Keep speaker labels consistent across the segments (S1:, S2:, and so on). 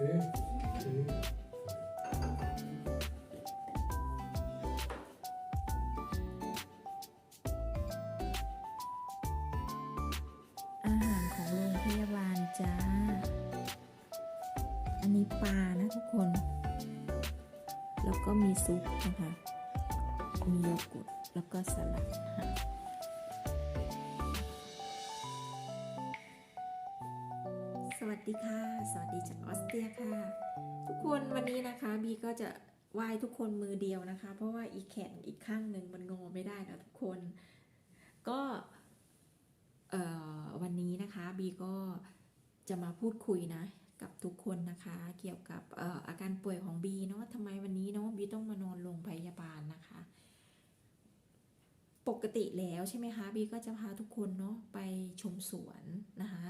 S1: อาหารของโรงพยาบาลจ้า อันนี้ปลานะทุกคน แล้วก็มีซุปนะคะ มีโยเกุร์ตแล้วก็สลัดค่ะ วัสดีค่ะ สวัสดีจากออสเตรียค่ะ ทุกคนวันนี้นะคะบีก็จะไหว้ทุกคนมือเดียวนะคะ เพราะว่าอีแขนอีกข้างหนึ่งมันงอไม่ได้นะทุกคน ก็วันนี้นะคะบีก็จะมาพูดคุยนะกับทุกคนนะคะ เกี่ยวกับอออาการป่วยของบีเนาะทำไมวันนี้เนาะบีต้องมานอนโรงพยาบาลนะคะ ปกติแล้วใช่ไหมคะบีก็จะพาทุกคนเนาะไปชมสวนนะคะ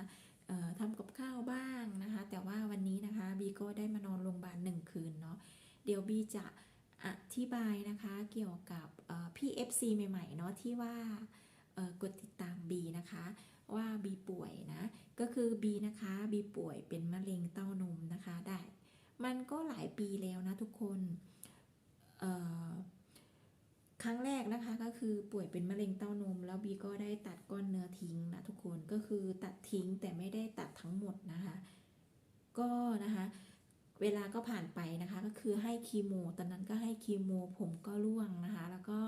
S1: ทำกับข้าวบ้างนะคะ แต่ว่าวันนี้นะคะบีก็ได้มานอนโรงพยาบาลหนึ่งคืนเนาะเดี๋ยวบีจะอธิบายนะคะเกี่ยวกับเอ่อพี่ FC ใหม่ๆเนาะที่ว่ากดติดตาม B นะคะว่า B ป่วยนะ ก็คือ B นะคะ B ป่วยเป็นมะเร็งเต้านมนะคะได้ มันก็หลายปีแล้วนะทุกคนเครั้งแรกนะคะก็คือป่วยเป็นมะเร็งเต้านม แล้ว B ก็ได้ตัดก้อนเนื้อทิ้งนะทุกคนก็คือตัดทิ้งแต่ไม่ได้ตัดทั้งหมดนะคะ ก็นะคะเวลาก็ผ่านไปนะคะก็คือให้คีโมตอนนั้นก็ให้คีโมผมก็ร่วงนะคะ แล้วก็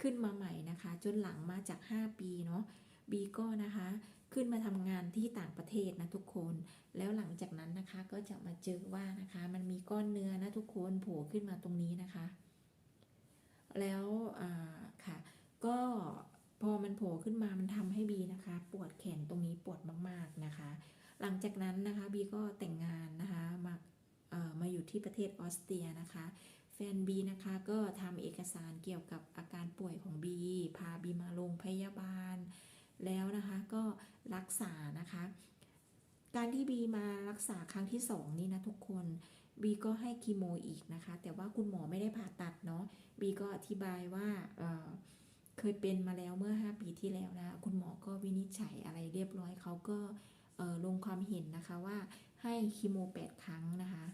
S1: ขึ้นมาใหม่นะคะ จนหลังมาจาก 5 ปีเนาะบีก็นะคะขึ้นมาทำงานที่ต่างประเทศนะทุกคน แล้วหลังจากนั้นนะคะก็จะมาเจอว่านะคะ มันมีก้อนเนื้อนะทุกคนโผล่ขึ้นมาตรงนี้นะคะ แล้วค่ะ ก็พอมันโผล่ขึ้นมามันทำให้บีนะคะ ปวดแขนตรงนี้ปวดมากๆนะคะ หลังจากนั้นนะคะบีก็แต่งงานนะคะมามาอยู่ที่ประเทศออสเตรียนะคะ แฟนบีนะคะก็ทำเอกสารเกี่ยวกับอาการป่วยของบีพาบีมาโรงพยาบาล แล้วนะคะก็รักษานะคะ การที่บีมารักษาครั้งที่สองนี่นะทุกคน บีก็ให้คีโมอีกนะคะ แต่ว่าคุณหมอไม่ได้ผ่าตัดเนาะบีก็อธิบายว่าเเคยเป็นมาแล้วเมื่อ 5 ปีที่แล้วนะ คุณหมอก็วินิจฉัยอะไรเรียบร้อยเขาก็ลงความเห็นนะคะว่าให้คีโม 8 ครั้งนะคะ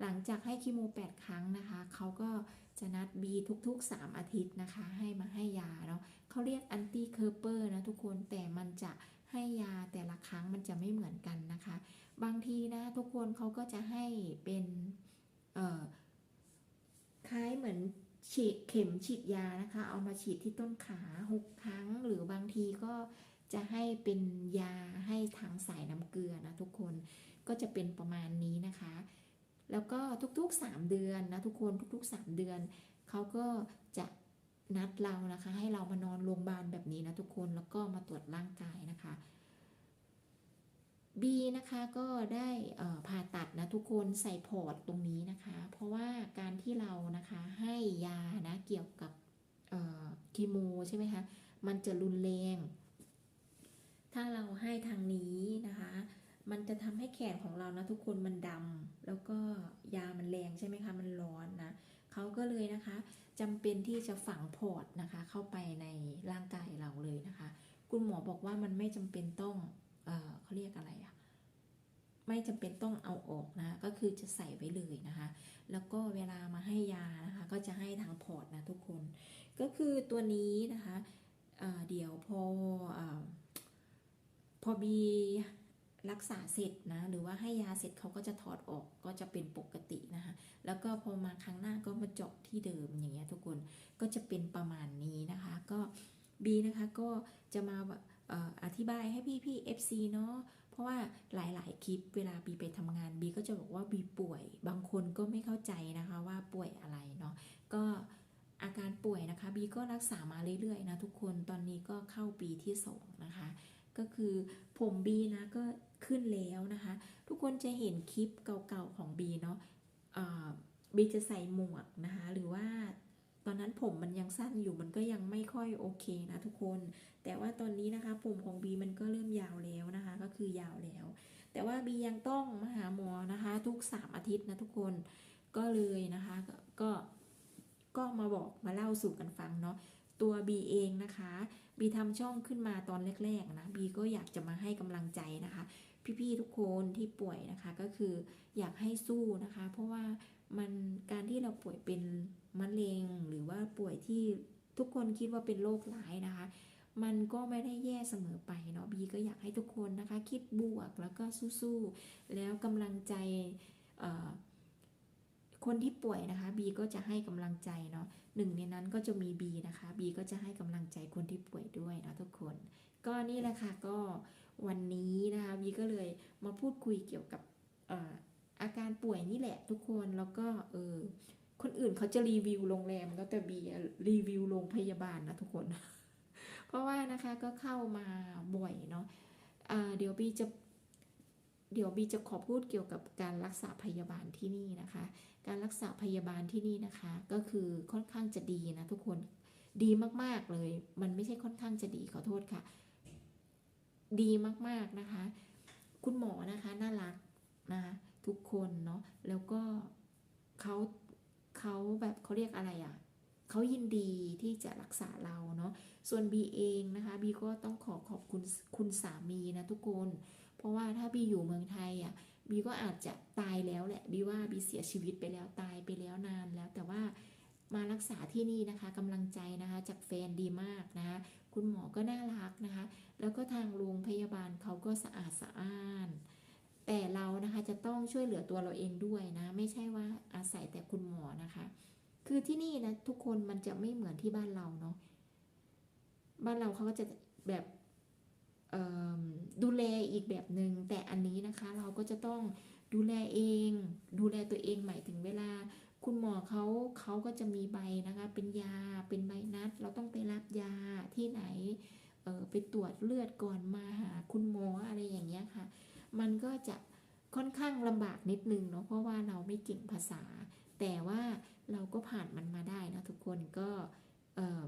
S1: หลังจากให้คีโม 8 ครั้งนะคะเขาก็จะนัดบีทุกๆ 3 อาทิตย์นะคะ ให้มาให้ยาเนาะเขาเรียกอันตี้เคอร์เปอร์นะทุกคนแต่มันจะ ให้ยาแต่ละครั้งมันจะไม่เหมือนกันนะคะ บางทีนะทุกคนเขาก็จะให้เป็นคล้ายเหมือนฉีดเข็มฉีดยานะคะ เอามาฉีดที่ต้นขา6ครั้ง หรือบางทีก็จะให้เป็นยาให้ทางสายน้ำเกลือนะทุกคนก็จะเป็นประมาณนี้นะคะ แล้วก็ทุกๆ 3 เดือนนะทุกคนทุกๆ 3 เดือนเขาก็จะ นัดเรานะคะ ให้เรามานอนโรงพยาบาลแบบนี้นะทุกคนแล้วก็มาตรวจร่างกายนะคะ B นะคะก็ได้ผ่าตัดนะทุกคนใส่พอร์ตตรงนี้นะคะ เพราะว่าการที่เรานะคะให้ยานะเกี่ยวกับเอ่อคีโมใช่ไหมคะมันจะรุนแรง ถ้าเราให้ทางนี้นะคะ มันจะทำให้แขนของเรานะทุกคนมันดำแล้วก็ยามันแรงใช่ไหมคะมันร้อนนะเขาก็เลยนะคะ จำเป็นที่จะฝังพอร์ตนะคะ เข้าไปในร่างกายเราเลยนะคะ คุณหมอบอกว่ามันไม่จำเป็นต้องเออเขาเรียกอะไรอะไม่จำเป็นต้องเอาออกนะ ก็คือจะใส่ไว้เลยนะคะ แล้วก็เวลามาให้ยานะคะ ก็จะให้ทางพอร์ตนะทุกคน ก็คือตัวนี้นะคะเเดี๋ยวพออพอบีรักษาเสร็จนะ หรือว่าให้ยาเสร็จเขาก็จะถอดออกก็จะเป็นปก แล้วก็พอมาครั้งหน้าก็มาเจาะที่เดิมอย่างเงี้ยทุกคนก็จะเป็นประมาณนี้นะคะ ก็บีนะคะก็จะมาอธิบายให้พี่พี่ FC เนาะเพราะว่าหลาย ๆ คลิปเวลาบีไปทำงานบีก็จะบอกว่าบีป่วย บางคนก็ไม่เข้าใจนะคะว่าป่วยอะไรเนาะก็อาการป่วยนะคะบีก็รักษามาเรื่อย ๆ นะทุกคนตอนนี้ก็เข้าปีที่สองนะคะ ก็คือผมบีนะก็ขึ้นแล้วนะคะ ทุกคนจะเห็นคลิปเก่า ๆ ของบีเนาะ บีจะใส่หมวกนะคะหรือว่าตอนนั้นผมมันยังสั้นอยู่มันก็ยังไม่ค่อยโอเคนะทุกคน แต่ว่าตอนนี้นะคะผมของบีมันก็เริ่มยาวแล้วนะคะ ก็คือยาวแล้ว แต่ว่าบียังต้องมาหาหมอนะคะ ทุกสามอาทิตย์นะทุกคนก็เลยนะคะก็ก็มาบอกมาเล่าสู่กันฟังเนาะ ตัวบีเองนะคะบีทำช่องขึ้นมาตอนแรกๆนะบีก็อยากจะมาให้กำลังใจนะคะ พี่ๆทุกคนที่ป่วยนะคะก็คืออยากให้สู้นะคะ เพราะว่ามันการที่เราป่วยเป็นมะเร็งหรือว่าป่วยที่ทุกคนคิดว่าเป็นโรคร้ายนะคะ มันก็ไม่ได้แย่เสมอไปเนาะบีก็อยากให้ทุกคนนะคะ คิดบวกแล้วก็สู้ๆแล้วกำลังใจคนที่ป่วยนะคะบีก็จะให้กำลังใจเนาะ หนึ่งในนั้นก็จะมีบีนะคะบีก็จะให้กำลังใจคนที่ป่วยด้วยนะทุกคน ก็นี่แหละค่ะก็วันนี้นะคะบีก็เลยมาพูดคุยเกี่ยวกับอาการป่วยนี่แหละทุกคนแล้วก็เออคนอื่นเขาจะรีวิวโรงแรมแล้วแต่บีรีวิวโรงพยาบาลนะทุกคน เพราะว่านะคะก็เข้ามาบ่อยเนาะอ่าเดี๋ยวบีจะ เดี๋ยวบีจะขอพูดเกี่ยวกับการรักษาพยาบาลที่นี่นะคะ การรักษาพยาบาลที่นี่นะคะ ก็คือค่อนข้างจะดีนะทุกคนดีมากๆเลย มันไม่ใช่ค่อนข้างจะดีขอโทษค่ะ ดีมากๆนะคะ คุณหมอนะคะน่ารักนะคะทุกคนเนาะแล้วก็เขาเขาแบบเขาเรียกอะไรอะ่ะเขายินดีที่จะรักษาเราเนาะส่วนบีเองนะคะบีก็ต้องขอขอบคุณคุณสามีนะทุกคน เพราะว่าถ้าบีอยู่เมืองไทยอะบีก็อาจจะตายแล้วแหละบีว่าบีเสียชีวิตไปแล้วตายไปแล้วนานแล้ว แต่ว่ามารักษาที่นี่นะคะกำลังใจนะคะจากแฟนดีมากนะคะคุณหมอก็น่ารักนะคะ แล้วก็ทางโรงพยาบาลเขาก็สะอาดสะอ้าน แต่เรานะคะจะต้องช่วยเหลือตัวเราเองด้วยนะ ไม่ใช่ว่าอาศัยแต่คุณหมอนะคะ คือที่นี่นะทุกคนมันจะไม่เหมือนที่บ้านเราเนาะบ้านเราเขาก็จะแบบเอิ่ม ดูแลอีกแบบหนึง่งแต่อันนี้นะคะเราก็จะต้องดูแลเอง ดูแลตัวเองหมายถึงเวลา คุณหมอเขาเขาก็จะมีใบนะคะ เป็นยาเป็นใบนัด เราต้องไปรับยาที่ไหนเออไปตรวจเลือดก่อนมาหาคุณหมออะไรอย่างเงี้ยค่ะ มันก็จะค่อนข้างลำบากนิดนึงเนาะเพราะว่าเราไม่เก่งภาษา แต่ว่าเราก็ผ่านมันมาได้นะทุกคนก็เออ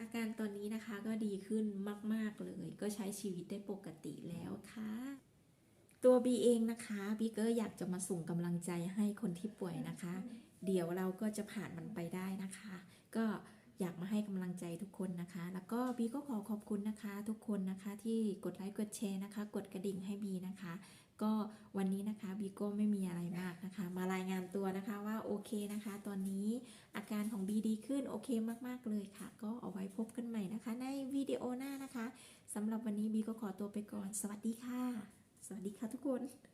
S1: อาการตอนนี้นะคะก็ดีขึ้นมาก ๆ เลย ก็ใช้ชีวิตได้ปกติแล้วค่ะ ตัวบีเองนะคะบีก็อยากจะมาส่งกำลังใจให้คนที่ป่วยนะคะ เดี๋ยวเราก็จะผ่านมันไปได้นะคะ ก็อยากมาให้กำลังใจทุกคนนะคะ แล้วก็บีก็ขอขอบคุณนะคะ ทุกคนนะคะที่กดไลค์กดแชร์นะคะ กดกระดิ่งให้บีนะคะ ก็วันนี้นะคะบีก็ไม่มีอะไรมากนะคะ มารายงานตัวนะคะว่าโอเคนะคะ ตอนนี้อาการของบีดีขึ้นโอเคมาก ๆ เลยค่ะ ก็เอาไว้พบกันใหม่นะคะ ในวิดีโอหน้านะคะสำหรับวันนี้บีก็ขอตัวไปก่อน สวัสดีค่ะ สวัสดีค่ะทุกคน